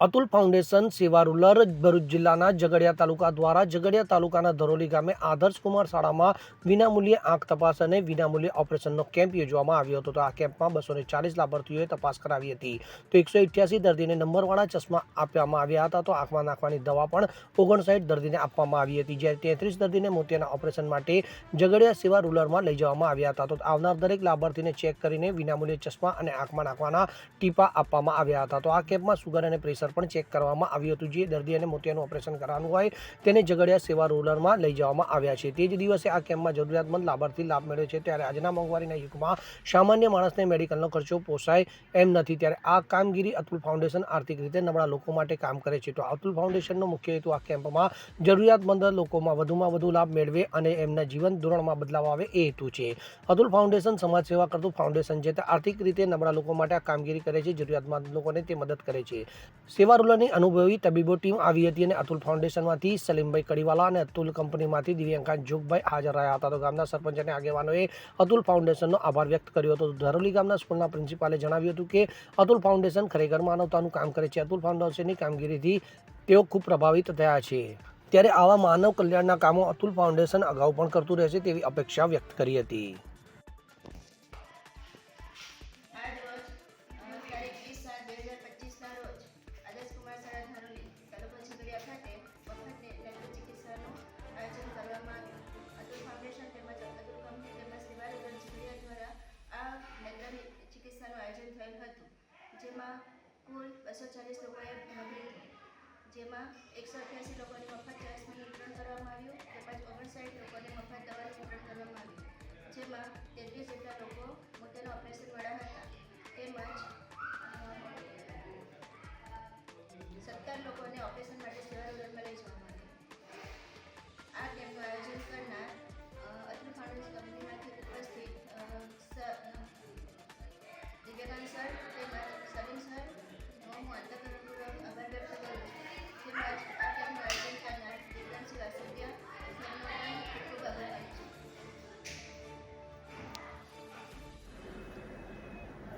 Atul foundation Sewa rural Bharuch જિલ્લાના ઝઘડિયા તાલુકા દ્વારા ઝઘડિયા તાલુકાના ધરોલી ગામે આદર્શ કુમાર શાળામાં વિનામૂલ્યે આંખ તપાસ અને વિનામૂલ્યે ઓપરેશનનો કેમ્પ યોજવામાં આવ્યો હતો. તો આ કેમ્પમાં બસો ચાલીસ લાભાર્થીઓએ તપાસ કરાવી હતી. તો એકસો ઇઠ્યાસી દર્દીને નંબરવાળા ચશ્મા આપવામાં આવ્યા હતા. તો આંખમાં નાખવાની દવા પણ ઓગણસાઠ દર્દીને આપવામાં આવી હતી. જ્યારે તેત્રીસ દર્દીને મોતિયાના ઓપરેશન માટે ઝઘડિયા સેવા રૂરલમાં લઈ જવામાં આવ્યા હતા. તો આવનાર દરેક લાભાર્થીને ચેક કરીને વિનામૂલ્યે ચશ્મા અને આંખમાં નાખવાના ટીપા આપવામાં આવ્યા હતા. તો આ કેમ્પમાં સુગર અને પ્રેશર પણ ચેક કરવામાં આવ્યું હતું. જે દર્દી અને મોતિયાનું ઓપરેશન કરવાનું હોય તેને ઝઘડિયા સેવા રૂરલમાં લઈ જવામાં આવ્યા છે. તે જ દિવસે આ કેમ્પમાં જરૂરિયાતમંદ લાભાર્થી લાભ મેળવે છે. ત્યારે આજના મોંઘવારીના યુગમાં સામાન્ય માણસને મેડિકલનો ખર્ચો પોસાય એમ નથી. ત્યારે આ કામગીરી અતુલ ફાઉન્ડેશન આર્થિક રીતે નબળા લોકો માટે કામ કરે છે. તો અતુલ ફાઉન્ડેશનનો મુખ્ય હેતુ આ કેમ્પમાં જરૂરિયાતમંદ લોકોમાં વધુમાં વધુ લાભ મેળવે અને એમના જીવન ધોરણમાં બદલાવ આવે એ હેતુ છે. અતુલ ફાઉન્ડેશન સમાજ સેવા કરતું ફાઉન્ડેશન છે. તે આર્થિક રીતે નબળા લોકો માટે આ કામગીરી કરે છે. જરૂરિયાતમંદ લોકોને તે મદદ કરે છે. સેવા રૂરલની અનુભવી તબીબો ટીમ આવી હતી અને અતુલ ફાઉન્ડેશનમાંથી સલીમભાઈ કડીવાલા અને અતુલ કંપનીમાંથી દિવ્યાંકા જોગભાઈ હાજર રહ્યા હતા. તો ગામના સરપંચ અને આગેવાનોએ અતુલ ફાઉન્ડેશનનો આભાર વ્યક્ત કર્યો હતો. ધરોલી ગામના સ્કૂલના પ્રિન્સિપાલે જણાવ્યું હતું કે અતુલ ફાઉન્ડેશન ખરેખર માનવતાનું કામ કરે છે. અતુલ ફાઉન્ડેશનની કામગીરીથી તેઓ ખૂબ પ્રભાવિત થયા છે. ત્યારે આવા માનવ કલ્યાણના કામો અતુલ ફાઉન્ડેશન અગાઉ પણ કરતું રહેશે તેવી અપેક્ષા વ્યક્ત કરી હતી. જેમાં કુલ બસો ચાલીસ લોકોએ ભાગ લીધો. જેમાં એકસો અઠ્યાસી લોકોને મફત ચાસનું વિતરણ કરવામાં આવ્યું. તેમજ ઓગણસાઠ લોકોને મફત દવાનું વિતરણ કરવામાં આવ્યું જેમાં તેત્રીસ જેટલા લોકો મોતિયાના ઓપરેશનવાળા હતા. તેમજ સત્તર લોકોને ઓપરેશન માટે સેવા રૂરલમાં